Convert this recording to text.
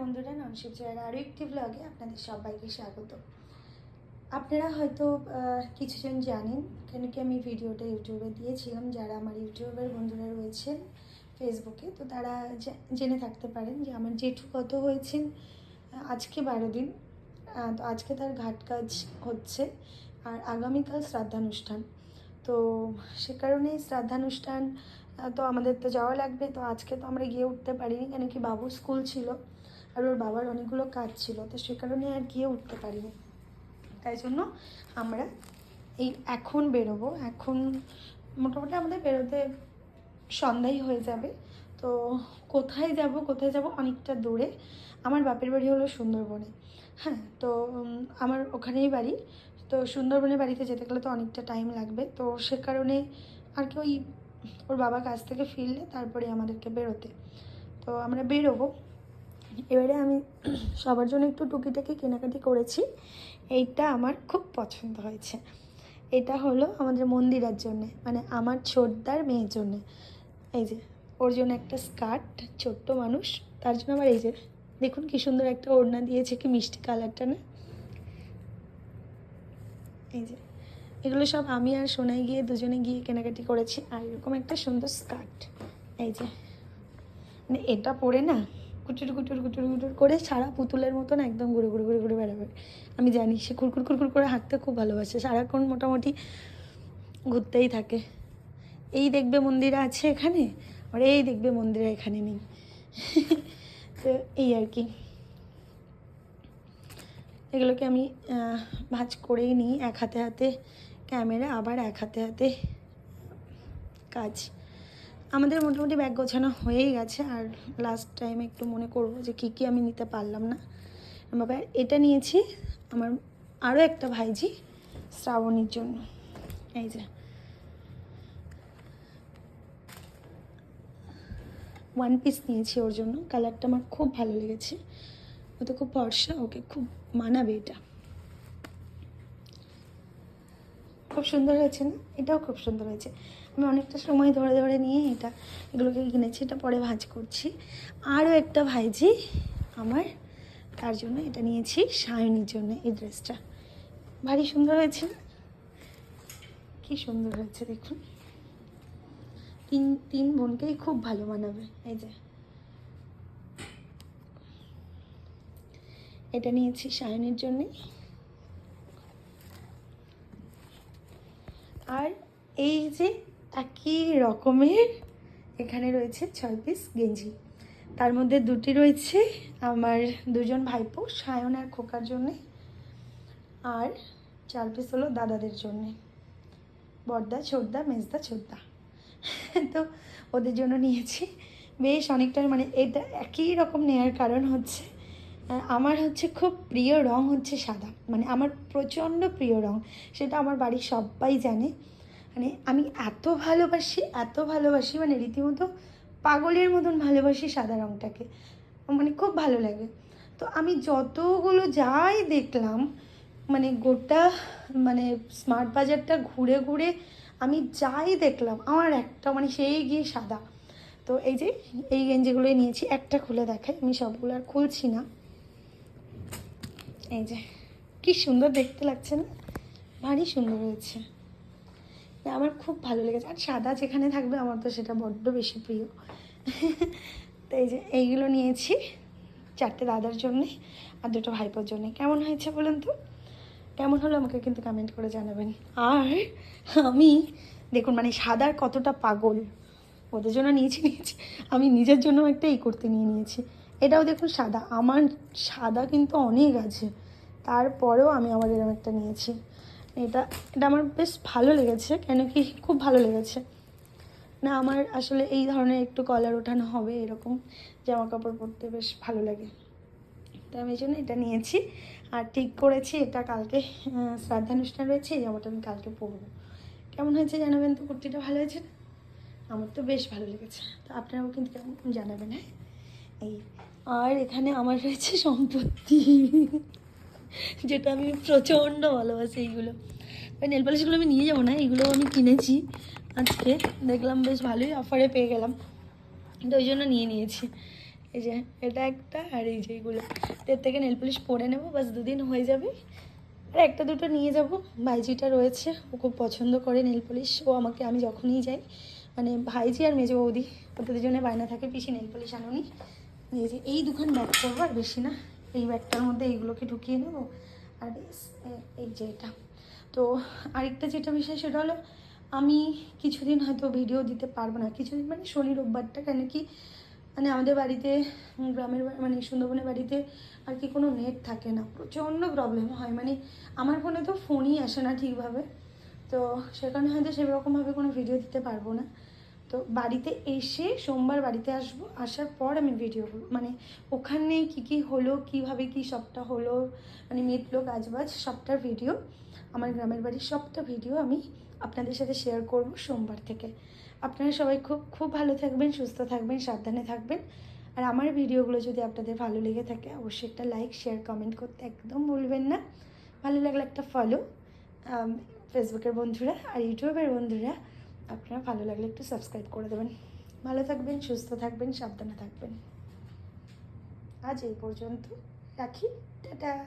বন্ধুরা ননশিপ জয়ের আরও একটি ব্লগে আপনাদের সবাইকে স্বাগত। আপনারা হয়তো কিছুজন জানেন কেন কি আমি ভিডিওটা ইউটিউবে দিয়েছিলাম, যারা আমার ইউটিউবের বন্ধুরা রয়েছেন ফেসবুকে তো তারা জেনে থাকতে পারেন যে আমার জেঠু কত হয়েছেন আজকে বারো দিন তো আজকে তার ঘাট কাজ হচ্ছে, আর আগামীকাল শ্রাদ্ধানুষ্ঠান। তো সে কারণে শ্রাদ্ধানুষ্ঠান তো আমাদের তো যাওয়া লাগবে, তো আজকে তো আমরা গিয়ে উঠতে পারিনি, কেন কি বাবু স্কুল ছিল। আর ওর বাবার অনেকগুলো কাজ ছিল, তো সে কারণে আর গিয়ে উঠতে পারিনি। তাই জন্য আমরা এই এখন বেরোবো। এখন মোটামুটি আমাদের বেরোতে সন্ধ্যাই হয়ে যাবে। তো কোথায় যাব কোথায় যাব অনেকটা দূরে। আমার বাপের বাড়ি হলো সুন্দরবনে। হ্যাঁ তো আমার ওখানেই বাড়ি। তো সুন্দরবনের বাড়িতে যেতে গেলে তো অনেকটা টাইম লাগবে। তো সে কারণে আর কি ওই ওর বাবা কাছ থেকে ফিরলে তারপরে আমাদেরকে বেরোতে। তো আমরা বেরোবো। এবারে আমি সবার জন্য একটু টুকিটাকি কেনাকাটি করেছি। এইটা আমার খুব পছন্দ হয়েছে। এটা হলো আমাদের মন্দিরের জন্যে মানে আমার ছোটদার মেয়ের জন্যে। এই যে, ওর জন্য একটা স্কার্ট, ছোট্ট মানুষ। তার জন্য আবার এই যে, দেখুন কি সুন্দর একটা ওড়না দিয়েছে, কি মিষ্টি কালারটা না? এই যে, এগুলো সব আমি আর সোনাই গিয়ে দুজনে গিয়ে কেনাকাটি করেছি, আর এরকম একটা সুন্দর স্কার্ট। এই যে মানে এটা পরে না কুটুর কুচুর কুটুর কুচুর করে সারা পুতুলের মতন একদম ঘুরে ঘুরে ঘুরে ঘুরে বেড়াবে। আমি জানি, সে কুরকুর কুরকুর করে হাঁটতে খুব ভালোবাসে। সারাক্ষণ মোটামুটি ঘুরতেই থাকে। এই দেখবে মন্দিরে আছে এখানে? আর এই দেখবে মন্দিরে এখানে নেই। তো এই আর কি। এগুলোকে আমি ভাঁজ করেই নিই। এক হাতে হাতে ক্যামেরা, আবার এক হাতে হাতে কাজ। আমাদের মোটামুটি ব্যাগ গোছানো হয়েই গেছে, আর লাস্ট টাইমে একটু মনে করব যে কী কী আমি নিতে পারলাম না। বাবা, এটা নিয়েছি আমার আরও একটা ভাইজি শ্রাবণীর জন্য। এই যে। ওয়ান পিস নিয়েছি ওর জন্য। কালারটা আমার খুব ভালো লেগেছে। ও তো খুব ফর্সা ওকে খুব মানাবে এটা। খুব সুন্দর হয়েছে না? এটাও খুব সুন্দর হয়েছে। আমি অনেকটা সময় ধরে ধরে নিয়ে এটা, এগুলোকে কিনেছি এটা পরে ভাঁজ করছি। আরও একটা ভাইজি আমার, তার জন্য এটা নিয়েছি সায়নির জন্য এই ড্রেসটা। ভারী সুন্দর হয়েছে কি সুন্দর হয়েছে দেখুন। তিন তিন বোনকেই খুব ভালো মানাবে, এই যে। এটা নিয়েছি সায়নের জন্যে আর এই যে একই রকমের এখানে রয়েছে ছয় পিস গেঞ্জি। তার মধ্যে দুটি রয়েছে আমার দুজন ভাইপো, সায়ন আর খোকার জন্যে। আর চার পিস হলো দাদাদের জন্যে। বড়দা ছোটদা, মেজদা, ছোটদা। তো ওদের জন্য নিয়েছি। বেশ অনেকটা মানে এটা একই রকম নেওয়ার কারণ হচ্ছে আমার হচ্ছে খুব প্রিয় রং হচ্ছে সাদা। মানে আমার প্রচণ্ড প্রিয় রং। সেটা আমার বাড়ির সবাই জানে। মানে আমি এত ভালোবাসি এত ভালোবাসি মানে রীতিমতো পাগলের মতন ভালোবাসি সাদা রংটাকে। মানে খুব ভালো লাগে। তো আমি যতগুলো যাই দেখলাম মানে গোটা মানে স্মার্ট বাজারটা ঘুরে ঘুরে আমি যাই দেখলাম, আমার একটা মানে সেই গিয়ে সাদা। তো এই যে, এই গেঞ্জিগুলোই নিয়েছি, একটা খুলে দেখাই, আমি সবগুলো আর খুলছি না। এই যে, কি সুন্দর দেখতে লাগছে না? ভারী সুন্দর হয়েছে। আমার খুব ভালো লেগেছে। আর সাদা যেখানে থাকবে, আমার তো সেটা বড্ড বেশি প্রিয়। তো এই যে, এইগুলো নিয়েছি চারটে দাদার জন্যে আর দুটো ভাইপোর জন্যে। কেমন হয়েছে বলুন তো? কেমন হলো আমাকে কিন্তু কমেন্ট করে জানাবেন। আর আমি, দেখুন মানে সাদার কতটা পাগল। ওদের জন্য নিয়েছি নিয়েছি। আমি নিজের জন্য একটা এই করতে নিয়ে নিয়েছি। এটাও দেখুন সাদা। আমার সাদা কিন্তু অনেক আছে। তারপরেও আমি আমার এরকম একটা নিয়েছি। এটা এটা আমার বেশ ভালো লেগেছে, কেন কি খুব ভালো লেগেছে। না, আমার আসলে এই ধরনের একটু কলার ওঠানো হবে এরকম জামা কাপড় পরতে বেশ ভালো লাগে। তো আমি এই জন্য এটা নিয়েছি, আর ঠিক করেছি, এটা কালকে শ্রাদ্ধানুষ্ঠান রয়েছে, এই জামাটা আমি কালকে পরবো। কেমন হয়েছে জানাবেন তো, কুর্তিটা ভালো হয়েছে না? আমার তো বেশ ভালো লেগেছে। তো আপনারাও কিন্তু কেমন জানাবেন হ্যাঁ? এই, আর এখানে আমার রয়েছে সম্পত্তি। যেটা আমি প্রচণ্ড ভালোবাসি এইগুলো। ওই নেল পলিশগুলো আমি নিয়ে যাব না এগুলো আমি কিনেছি আজকে। দেখলাম বেশ ভালোই অফারে পেয়ে গেলাম। তো ওই জন্য নিয়ে নিয়েছি। এই যে, এটা একটা আর এই যে এইগুলো এর থেকে নেল পলিশ পরে নেব, বাস দুদিন হয়ে যাবে। আর একটা দুটো নিয়ে যাব। ভাইজিটা রয়েছে, ও খুব পছন্দ করে নেল পলিশ ও আমাকে, আমি যখনই যাই মানে ভাইজি আর মেজো বৌদি, ওদের দুজনে বায়না থাকে, পিসি নেল পলিশ আনুনি। এই যে, এই দুখান ব্যাগ করব আর বেশি না। এই ব্যাগটার মধ্যে এইগুলোকে ঢুকিয়ে নেব। আর এই যে এটা। তো আরেকটা যেটা বিষয় সেটা হলো, আমি কিছুদিন হয়তো ভিডিও দিতে পারব না। কিছুদিন মানে শনি, রোববারটা কেন কি মানে আমাদের বাড়িতে, গ্রামের মানে সুন্দরবনের বাড়িতে আর কি কোনো নেট থাকে না। প্রচণ্ড প্রবলেম হয়। মানে আমার ফোনে তো ফোনই আসে না ঠিকভাবে। তো সেখানে হয়তো সেরকমভাবে কোনো ভিডিও দিতে পারব না। তো বাড়িতে এসে সোমবার বাড়িতে আসব, আসার পর আমি ভিডিও করব। মানে ওখানে কি কি হলো, কীভাবে কি সবটা হলো মানে মিটলো কাজবাজ সবটার ভিডিও আমার গ্রামের বাড়ির সবটা ভিডিও আমি আপনাদের সাথে শেয়ার করব সোমবার থেকে। আপনারা সবাই খুব খুব ভালো থাকবেন, সুস্থ থাকবেন, সাবধানে থাকবেন। আর আমার ভিডিওগুলো যদি আপনাদের ভালো লেগে থাকে, অবশ্যই একটা লাইক শেয়ার কমেন্ট করতে একদম ভুলবেন না। ভালো লাগলে একটা ফলো ফেসবুকের বন্ধুরা আর ইউটিউবের বন্ধুরা। আপনারা ভালো লাগলে একটু সাবস্ক্রাইব করে দেবেন। ভালো থাকবেন, সুস্থ থাকবেন, সাবধানে থাকবেন। আজ এই পর্যন্ত রাখি। টাটা।